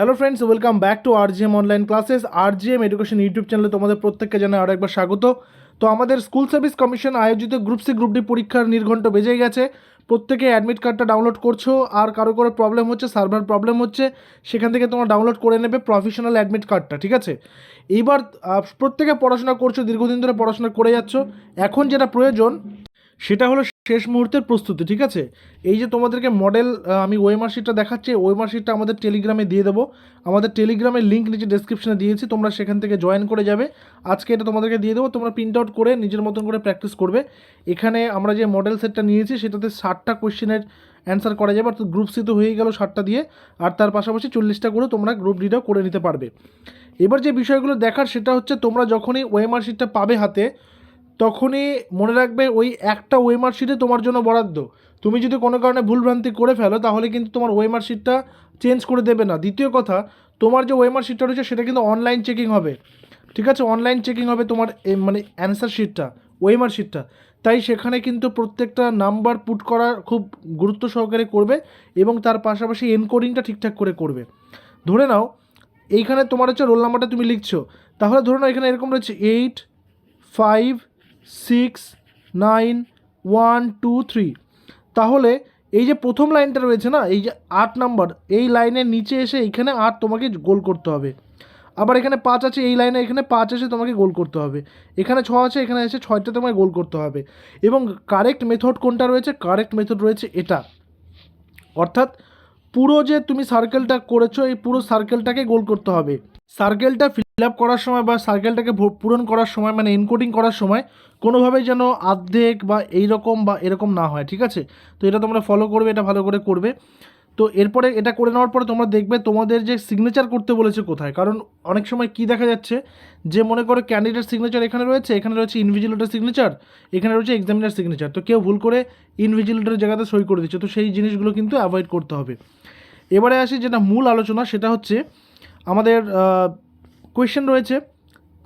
Hello friends welcome back to R G M online classes R G M education YouTube চ্যানেলে তোমাদের প্রত্যেককে জানাই আরও একবার স্বাগত। তো আমাদের স্কুল সার্ভিস কমিশন আয়োজিত গ্রুপ সি গ্রুপ ডি পরীক্ষার নির্ঘণ্ট বেজে গেছে। প্রত্যেকে অ্যাডমিট কার্ডটা ডাউনলোড করছ, আর কারও কারও প্রবলেম হচ্ছে সার্ভার প্রবলেম হচ্ছে, সেখান থেকে তোমরা ডাউনলোড করে নেবে প্রফেশনাল অ্যাডমিট কার্ডটা ঠিক আছে? এইবার প্রত্যেকে পড়াশোনা করছ, দীর্ঘদিন ধরে পড়াশোনা করে যাচ্ছ। এখন যেটা প্রয়োজন, সেটা হলো শেষ মুহূর্তের প্রস্তুতি, ঠিক আছে? এই যে তোমাদেরকে মডেল আমি ওয়েমার শিটটা দেখাচ্ছি ওয়েমার শিটটা আমাদের টেলিগ্রামে দিয়ে দেবো। আমাদের টেলিগ্রামের লিঙ্ক নিচে ডেসক্রিপশনে দিয়েছি, তোমরা সেখান থেকে জয়েন করে যাবে। আজকে এটা তোমাদেরকে দিয়ে দেবো, তোমরা প্রিন্ট আউট করে নিজের মতন করে প্র্যাকটিস করবে। এখানে আমরা যে মডেল সেটটা নিয়েছি, সেটাতে ষাটটা কোশ্চেনের অ্যান্সার করা যাবে, অর্থাৎ গ্রুপ সি তো হয়ে গেল ষাটটা দিয়ে, আর তার পাশাপাশি চল্লিশটা করে তোমরা গ্রুপ ডিটাও করে নিতে পারবে। এবার যে বিষয়গুলো দেখার, সেটা হচ্ছে তোমরা যখনই ওয়েমার শিটটা পাবে হাতে তখনই মনে রাখবে ওই একটা ওয়েমার শিটে তোমার জন্য বরাদ্দ। তুমি যদি কোনো কারণে ভুলভ্রান্তি করে ফেলো, তাহলে কিন্তু তোমার ওয়েমার শিটটা চেঞ্জ করে দেবে না। দ্বিতীয় কথা, তোমার যে ওয়েমার শিটটা রয়েছে, সেটা কিন্তু অনলাইন চেকিং হবে। ঠিক আছে? অনলাইন চেকিং হবে তোমার মানে অ্যান্সার শিটটা ওয়েমার শিটটা তাই সেখানে কিন্তু প্রত্যেকটা নাম্বার পুট করা খুব গুরুত্ব সহকারে করবে এবং তার পাশাপাশি এনকোডিংটা ঠিকঠাক করে করবে। ধরে নাও, এইখানে তোমার হচ্ছে রোল নাম্বারটা তুমি লিখছো। তাহলে ধরে নাও, এখানে এরকম রয়েছে eight five six nine one two three তাহলে এই যে প্রথম লাইনটা রয়েছে না, এই যে আট নাম্বার, এই লাইনের নিচে এসে এইখানে আট তোমাকে গোল করতে হবে। আবার এখানে পাঁচ আছে, এই লাইনে এখানে পাঁচ এসে তোমাকে গোল করতে হবে। এখানে ছ আছে, এখানে এসে ছয়টা তোমায় গোল করতে হবে। এবং কারেক্ট মেথড কোনটা রয়েছে? কারেক্ট মেথড রয়েছে এটা। অর্থাৎ পুরো যে তুমি সার্কেলটা করেছ, এই পুরো সার্কেলটাকে গোল করতে হবে। সার্কেলটা ফিল আপ করার সময় বা সার্কেলটাকে পূরণ করার সময় মানে এনকোডিং করার সময়, কোনোভাবেই যেন আর্ধেক বা এইরকম বা এরকম না হয়, ঠিক আছে? তো এটা তোমরা ফলো করবে, এটা ভালো করে করবে। তো এরপরে এটা করে নেওয়ার পরে তোমরা দেখবে তোমাদের যে সিগনেচার করতে বলেছে কোথায়। কারণ অনেক সময় কি দেখা যাচ্ছে যে মনে করো ক্যান্ডিডেট সিগনেচার এখানে রয়েছে এখানে রয়েছে ইনভিজিলেটার সিগনেচার এখানে রয়েছে এক্সামিনার সিগনেচার তো কেউ ভুল করে ইনভিজিলেটরের জায়গাতে সই করে দিচ্ছে। তো সেই জিনিসগুলো কিন্তু অ্যাভয়েড করতে হবে। এবারে আসি যেটা মূল আলোচনা, সেটা হচ্ছে আমাদের কোয়েশ্চেন রয়েছে।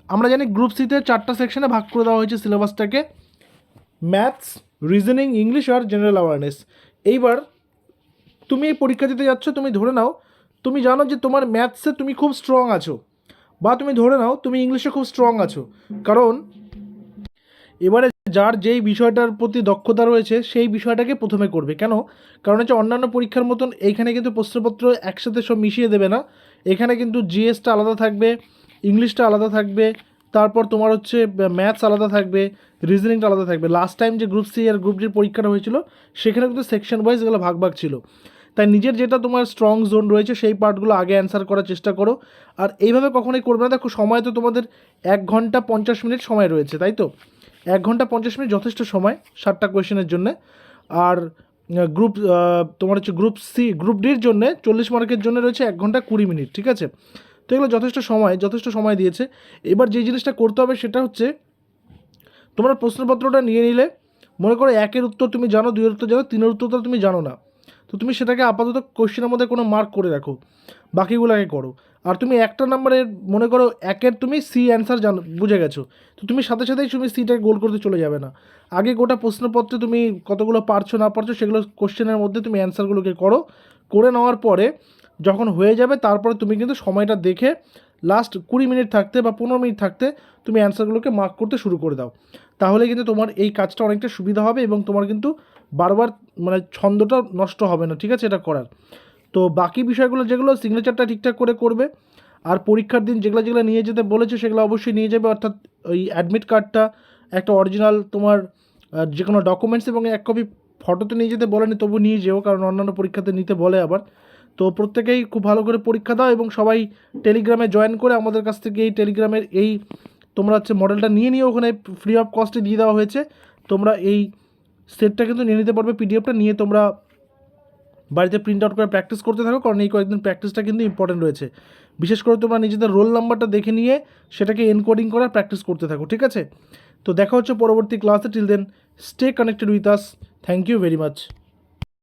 আমরা জানি গ্রুপ সিতে চারটা সেকশনে ভাগ করে দেওয়া হয়েছে সিলেবাসটাকে ম্যাথস রিজনিং ইংলিশ আর জেনারেল অ্যাওয়ারনেস এইবার তুমি এই পরীক্ষা দিতে যাচ্ছ, তুমি ধরে নাও, তুমি জানো যে তোমার ম্যাথসে তুমি খুব স্ট্রং আছো, বা তুমি ধরে নাও, তুমি ইংলিশে খুব স্ট্রং আছো। কারণ, এবারে যার যেই বিষয়টার প্রতি দক্ষতা রয়েছে, সেই বিষয়টাকে প্রথমে করবে। কেন? কারণ হচ্ছে অন্যান্য পরীক্ষার মতন এইখানে কিন্তু প্রশ্নপত্র একসাথে সব মিশিয়ে দেবে না। এখানে কিন্তু জিএসটা আলাদা থাকবে ইংলিশটা আলাদা থাকবে তারপর তোমার হচ্ছে ম্যাথস আলাদা থাকবে রিজনিংটা আলাদা থাকবে। লাস্ট টাইম যে গ্রুপ সি আর গ্রুপ ডির পরীক্ষাটা হয়েছিল, সেখানে কিন্তু সেকশন ওয়াইজ এগুলো ভাগ ভাগ ছিল। তাই নিজের যেটা তোমার স্ট্রং জোন রয়েছে, সেই পার্টগুলো আগে অ্যান্সার করার চেষ্টা করো। আর এইভাবে কখনোই করবে না। দেখো, সময় তো তোমাদের এক ঘণ্টা পঞ্চাশ মিনিট সময় রয়েছে, তাই তো? এক ঘণ্টা পঞ্চাশ মিনিট যথেষ্ট সময়, ষাটটা কোয়েশনের জন্য। আর গ্রুপ তোমার হচ্ছে গ্রুপ সি গ্রুপ ডির জন্য চল্লিশ মার্কের জন্য রয়েছে এক ঘণ্টা কুড়ি মিনিট, ঠিক আছে? তো এগুলো যথেষ্ট সময় যথেষ্ট সময় দিয়েছে। এবার যে জিনিসটা করতে হবে সেটা হচ্ছে, তোমরা প্রশ্নপত্রটা নিয়ে নিলে, মনে করো একের উত্তর তুমি জানো, দুইয়ের উত্তর জানো, তিনের উত্তরটা তুমি জানো না। তো তুমি সেটাকে আপাতত কোশ্চেনের মধ্যে কোনো মার্ক করে রাখো, বাকিগুলোকে করো। আর তুমি একটা নাম্বারের মনে করো একের তুমি সি অ্যান্সার জানো, বুঝে গেছো। তো তুমি সাথে সাথেই তুমি সিটাকে গোল করতে চলে যাবে না। আগে গোটা প্রশ্নপত্রে তুমি কতগুলো পারছ না পারছ সেগুলো কোশ্চেনের মধ্যে তুমি অ্যান্সারগুলোকে করো। করে নেওয়ার পরে যখন হয়ে যাবে, তারপরে তুমি কিন্তু সময়টা দেখে লাস্ট কুড়ি মিনিট থাকতে বা পনেরো মিনিট থাকতে তুমি অ্যান্সারগুলোকে মার্ক করতে শুরু করে দাও। তাহলে কিন্তু তোমার এই কাজটা অনেকটা সুবিধা হবে এবং তোমার কিন্তু বারবার মানে ছন্দটা নষ্ট হবে না, ঠিক আছে? এটা করার। তো বাকি বিষয়গুলো যেগুলো সিগনেচারটা ঠিকঠাক করে করবে, আর পরীক্ষার দিন যেগুলো যেগুলো নিয়ে যেতে বলেছে, সেগুলো অবশ্যই নিয়ে যাবে, অর্থাৎ ওই অ্যাডমিট কার্ডটা একটা অরিজিনাল তোমার যে কোনো ডকুমেন্টস এবং এক কপি ফটো তো নিয়ে যেতে বলেনি, তবু নিয়ে যেও, কারণ অন্যান্য পরীক্ষাতে নিতে বলে আবার। তো প্রত্যেকেই খুব ভালো করে পরীক্ষা দাও এবং সবাই টেলিগ্রামে জয়েন করে আমাদের কাছ থেকে এই টেলিগ্রামের এই তোমরা হচ্ছে মডেলটা নিয়ে নিয়ে ওখানে ফ্রি অফ কস্টে দিয়ে দেওয়া হয়েছে। তোমরা এই সেটটা কিন্তু নিয়ে নিতে পারবে পিডিএফটা নিয়ে তোমরা বাড়িতে প্রিন্ট আউট করে প্র্যাকটিস করতে থাকো, কারণ এই কয়েকদিন প্র্যাকটিসটা কিন্তু ইম্পর্টেন্ট রয়েছে। বিশেষ করে তোমরা নিজেদের রোল নাম্বারটা দেখে নিয়ে সেটাকে এনকোডিং করার প্র্যাকটিস করতে থাকো, ঠিক আছে? তো দেখা হচ্ছে পরবর্তী ক্লাসে till then stay connected with us thank you very much